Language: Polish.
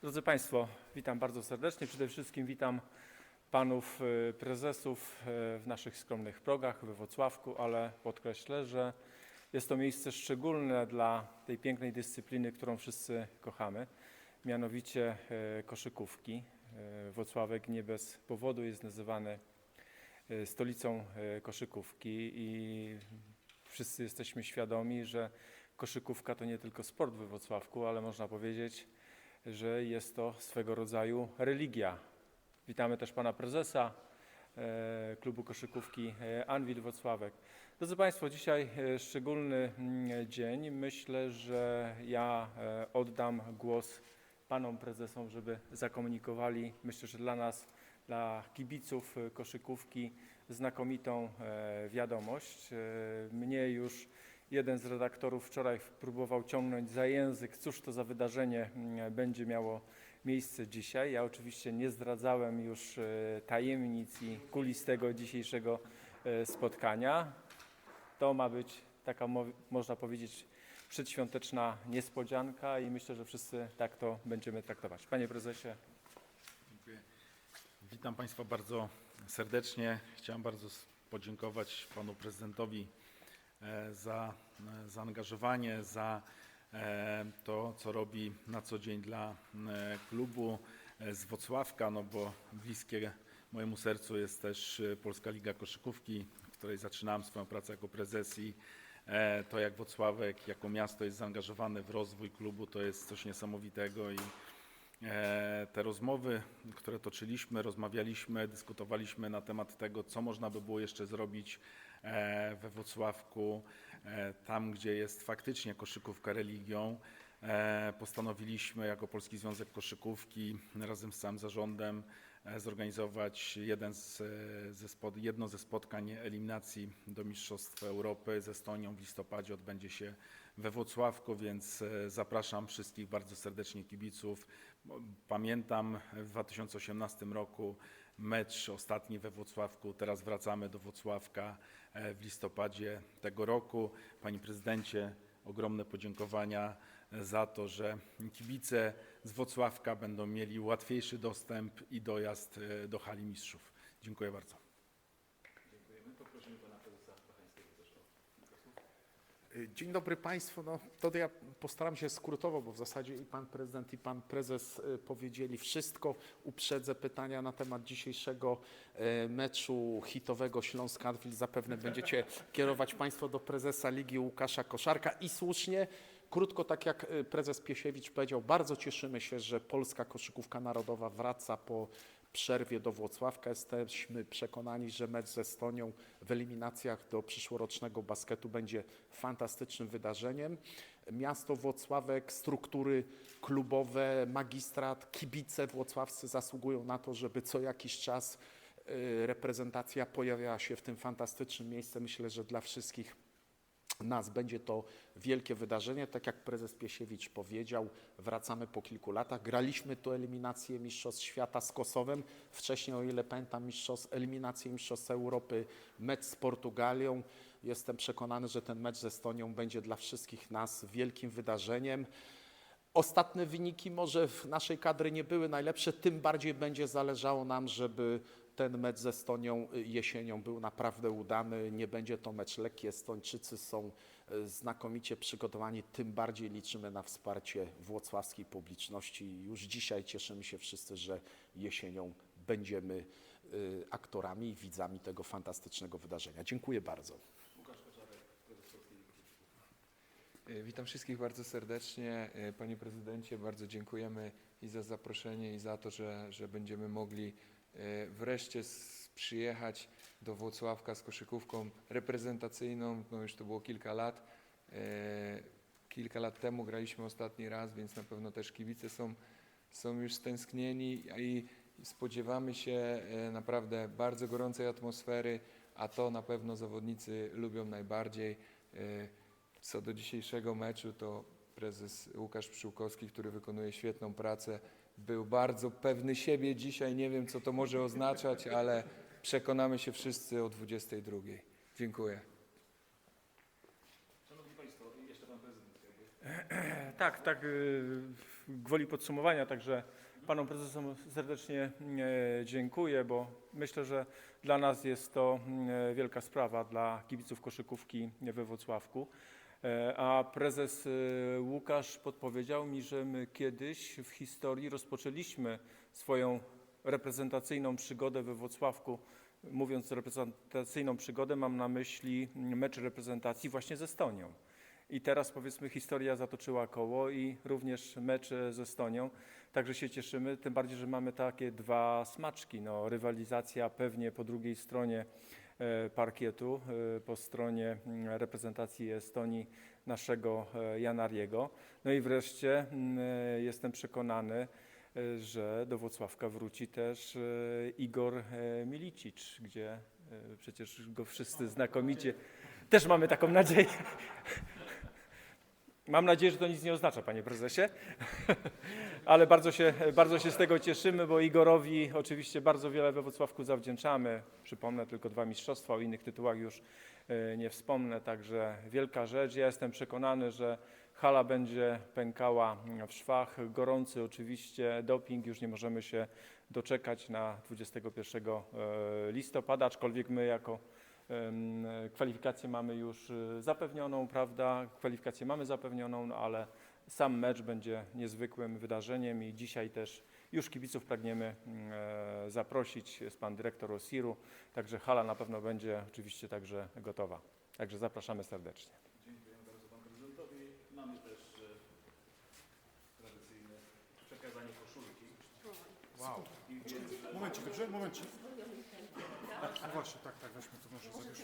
Drodzy Państwo, witam bardzo serdecznie. Przede wszystkim witam panów e, prezesów e, w naszych skromnych progach we Wrocławku, ale podkreślę, że jest to miejsce szczególne dla tej pięknej dyscypliny, którą wszyscy kochamy, mianowicie e, koszykówki. Wrocławek nie bez powodu jest nazywany stolicą koszykówki i wszyscy jesteśmy świadomi, że koszykówka to nie tylko sport we Wrocławku, ale można powiedzieć, że jest to swego rodzaju religia. Witamy też pana prezesa e, klubu koszykówki e, Anwil Wrocławek. Drodzy Państwo, dzisiaj e, szczególny mm, dzień. Myślę, że ja oddam głos panom prezesom, żeby zakomunikowali, myślę, że dla nas, dla kibiców koszykówki, znakomitą wiadomość. Mnie już jeden z redaktorów wczoraj próbował ciągnąć za język, cóż to za wydarzenie mm, będzie miało miejsce dzisiaj. Ja oczywiście nie zdradzałem już e, tajemnic i kulis tego dzisiejszego e, spotkania. To ma być taka, mo- można powiedzieć, przedświąteczna niespodzianka i myślę, że wszyscy tak to będziemy traktować. Panie prezesie, Dziękuję. Witam Państwa bardzo serdecznie. Chciałem bardzo podziękować Panu Prezydentowi za e, zaangażowanie, za e, to, co robi na co dzień dla e, klubu e, z Wocławka, no bo bliskie mojemu sercu jest też e, Polska Liga Koszykówki, w której zaczynałem swoją pracę jako prezes i e, to jak Wocławek jako miasto jest zaangażowane w rozwój klubu, to jest coś niesamowitego i E, Te rozmowy, które toczyliśmy, rozmawialiśmy, dyskutowaliśmy na temat tego, co można by było jeszcze zrobić e, we Wrocławku, e, tam gdzie jest faktycznie koszykówka religią. E, Postanowiliśmy jako Polski Związek Koszykówki razem z całym zarządem e, zorganizować jeden z, e, ze spod, jedno ze spotkań eliminacji do Mistrzostw Europy z Estonią w listopadzie odbędzie się we Wrocławku, więc e, zapraszam wszystkich bardzo serdecznie kibiców. Pamiętam w 2018 roku mecz ostatni we Wrocławku, teraz wracamy do Wrocławka e, w listopadzie tego roku. Panie prezydencie, ogromne podziękowania e, za to, że kibice z Wrocławka będą mieli łatwiejszy dostęp i dojazd e, do hali mistrzów. Dziękuję bardzo. Dzień dobry Państwu. No, to ja postaram się skrótowo, bo w zasadzie i Pan Prezydent, i Pan Prezes y, powiedzieli wszystko. Uprzedzę pytania na temat dzisiejszego y, meczu hitowego Śląsk-Anwil. Zapewne będziecie kierować Państwo do Prezesa Ligi Łukasza Koszarka i słusznie. Krótko, tak jak y, prezes Piesiewicz powiedział, bardzo cieszymy się, że polska koszykówka narodowa wraca po przerwie do Włocławka. Jesteśmy przekonani, że mecz z Estonią w eliminacjach do przyszłorocznego basketu będzie fantastycznym wydarzeniem. Miasto Włocławek, struktury klubowe, magistrat, kibice włocławscy zasługują na to, żeby co jakiś czas y, reprezentacja pojawiała się w tym fantastycznym miejscu. Myślę, że dla wszystkich nas będzie to wielkie wydarzenie. Tak jak prezes Piesiewicz powiedział, wracamy po kilku latach. Graliśmy tu eliminację Mistrzostw Świata z Kosowem. Wcześniej, o ile pamiętam, mistrzostw, eliminację Mistrzostw Europy, mecz z Portugalią. Jestem przekonany, że ten mecz z Estonią będzie dla wszystkich nas wielkim wydarzeniem. Ostatnie wyniki może w naszej kadry nie były najlepsze, tym bardziej będzie zależało nam, żeby ten mecz z Estonią y, jesienią był naprawdę udany. Nie będzie to mecz lekki. Estończycy są y, znakomicie przygotowani, tym bardziej liczymy na wsparcie włocławskiej publiczności. Już dzisiaj cieszymy się wszyscy, że jesienią będziemy y, aktorami i widzami tego fantastycznego wydarzenia. Dziękuję bardzo. Witam wszystkich bardzo serdecznie. Panie prezydencie, bardzo dziękujemy i za zaproszenie, i za to, że, że będziemy mogli wreszcie s- przyjechać do Włocławka z koszykówką reprezentacyjną. No już to było kilka lat. E, Kilka lat temu graliśmy ostatni raz, więc na pewno też kibice są, są już stęsknieni i spodziewamy się e, naprawdę bardzo gorącej atmosfery, a to na pewno zawodnicy lubią najbardziej. E, co do dzisiejszego meczu, to prezes Łukasz Pszczółkowski, który wykonuje świetną pracę, był bardzo pewny siebie dzisiaj. Nie wiem, co to może oznaczać, ale przekonamy się wszyscy o 22. Dziękuję. Tak, tak. y, Gwoli podsumowania, także panom prezesom serdecznie e, dziękuję, bo myślę, że dla nas jest to e, wielka sprawa, dla kibiców koszykówki we Wrocławku. E, A prezes e, Łukasz podpowiedział mi, że my kiedyś w historii rozpoczęliśmy swoją reprezentacyjną przygodę we Wrocławku. Mówiąc reprezentacyjną przygodę, mam na myśli mecz reprezentacji właśnie z Estonią. I teraz powiedzmy historia zatoczyła koło i również mecz z Estonią. Także się cieszymy, tym bardziej, że mamy takie dwa smaczki. No, rywalizacja pewnie po drugiej stronie parkietu, e, po stronie mm, reprezentacji Estonii naszego e, Janariego. No i wreszcie mm, e, jestem przekonany, e, że do Włocławka wróci też e, Igor e, Milicic, gdzie e, przecież go wszyscy znakomicie. Też mamy taką nadzieję. Mam nadzieję, że to nic nie oznacza, panie prezesie, ale bardzo się, bardzo się z tego cieszymy, bo Igorowi oczywiście bardzo wiele we Wrocławku zawdzięczamy. Przypomnę tylko dwa mistrzostwa, o innych tytułach już e, nie wspomnę, także wielka rzecz. Ja jestem przekonany, że hala będzie pękała w szwach. Gorący oczywiście doping, już nie możemy się doczekać na 21 e, listopada, aczkolwiek my jako Kwalifikację mamy już y, zapewnioną, prawda? Kwalifikację mamy zapewnioną, no ale sam mecz będzie niezwykłym wydarzeniem i dzisiaj też już kibiców pragniemy mm, e, zaprosić. Jest pan dyrektor Osiru, także hala na pewno będzie oczywiście także gotowa. Także zapraszamy serdecznie. Dziękujemy bardzo panu prezydentowi. Mamy też e, tradycyjne przekazanie koszulki. Wow. Momencik, dobrze? Momencik. No właśnie, tak, tak, weźmy to może zabierz.